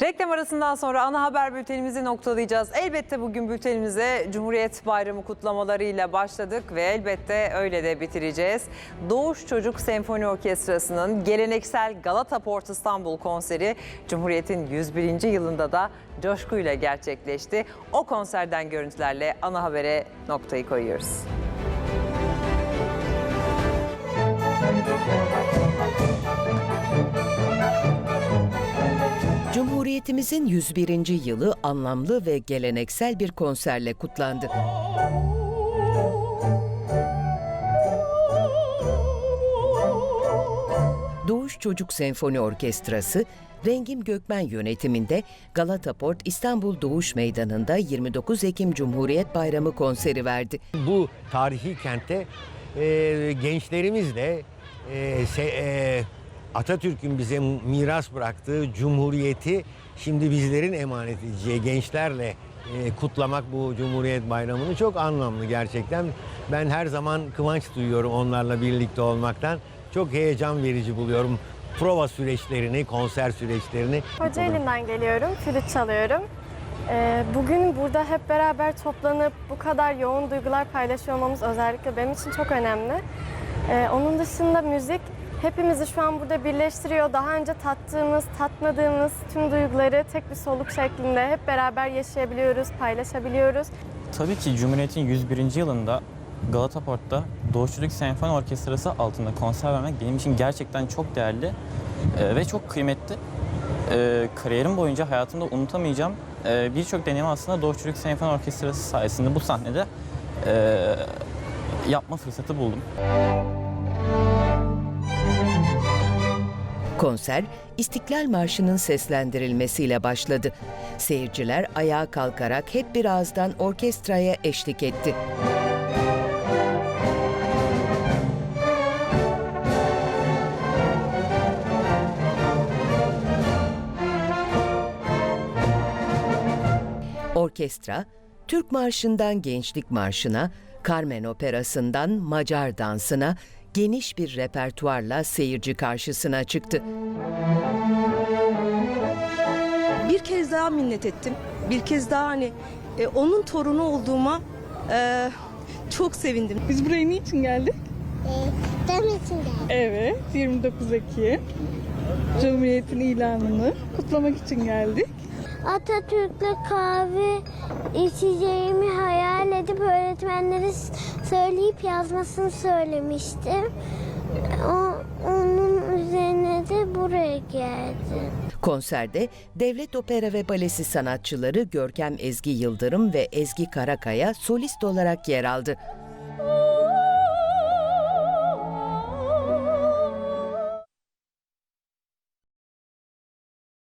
Reklam arasından sonra ana haber bültenimizi noktalayacağız. Elbette bugün bültenimize Cumhuriyet Bayramı kutlamalarıyla başladık ve elbette öyle de bitireceğiz. Doğuş Çocuk Senfoni Orkestrası'nın geleneksel Galata Port İstanbul konseri Cumhuriyet'in 101. yılında da coşkuyla gerçekleşti. O konserden görüntülerle ana habere noktayı koyuyoruz. Cumhuriyetimizin 101. yılı anlamlı ve geleneksel bir konserle kutlandı. Doğuş Çocuk Senfoni Orkestrası, Rengim Gökmen yönetiminde Galata Port İstanbul Doğuş Meydanı'nda 29 Ekim Cumhuriyet Bayramı konseri verdi. bu tarihi kentte e, gençlerimizle e, se- e, Atatürk'ün bize miras bıraktığı cumhuriyeti şimdi bizlerin emanet edeceği gençlerle e, kutlamak bu Cumhuriyet Bayramı'nı çok anlamlı gerçekten. Ben her zaman kıvanç duyuyorum onlarla birlikte olmaktan. Çok heyecan verici buluyorum prova süreçlerini, konser süreçlerini. Kocaeli'nden geliyorum, flüt çalıyorum. Ee, Bugün burada hep beraber toplanıp bu kadar yoğun duygular paylaşıyor olmamız özellikle benim için çok önemli. Ee, Onun dışında müzik hepimizi şu an burada birleştiriyor. Daha önce tattığımız, tatmadığımız tüm duyguları tek bir soluk şeklinde hep beraber yaşayabiliyoruz, paylaşabiliyoruz. Tabii ki Cumhuriyet'in 101. yılında Galata Port'ta Doğuş Çocuk Senfoni Orkestrası altında konser vermek benim için gerçekten çok değerli e, ve çok kıymetli. E, kariyerim boyunca hayatımda unutamayacağım e, birçok deneyimi aslında Doğuş Çocuk Senfoni Orkestrası sayesinde bu sahnede yapma fırsatı buldum. Konser, İstiklal Marşı'nın seslendirilmesiyle başladı. Seyirciler ayağa kalkarak hep bir ağızdan orkestraya eşlik etti. Orkestra, Türk Marşı'ndan Gençlik Marşı'na, Carmen Operası'ndan Macar dansına geniş bir repertuarla seyirci karşısına çıktı. bir kez daha minnet ettim. Bir kez daha hani e, onun torunu olduğuma e, çok sevindim. Biz buraya niçin geldik? Dem için geldim. Evet, 29 Ekim. Cumhuriyet'in ilanını kutlamak için geldik. Atatürk'le kahve içeceğimi hayal edip öğretmenlere s- söyleyip yazmasını söylemiştim. O, onun üzerine de buraya geldim. Konserde Devlet Opera ve Balesi sanatçıları Görkem Ezgi Yıldırım ve Ezgi Karakaya solist olarak yer aldı.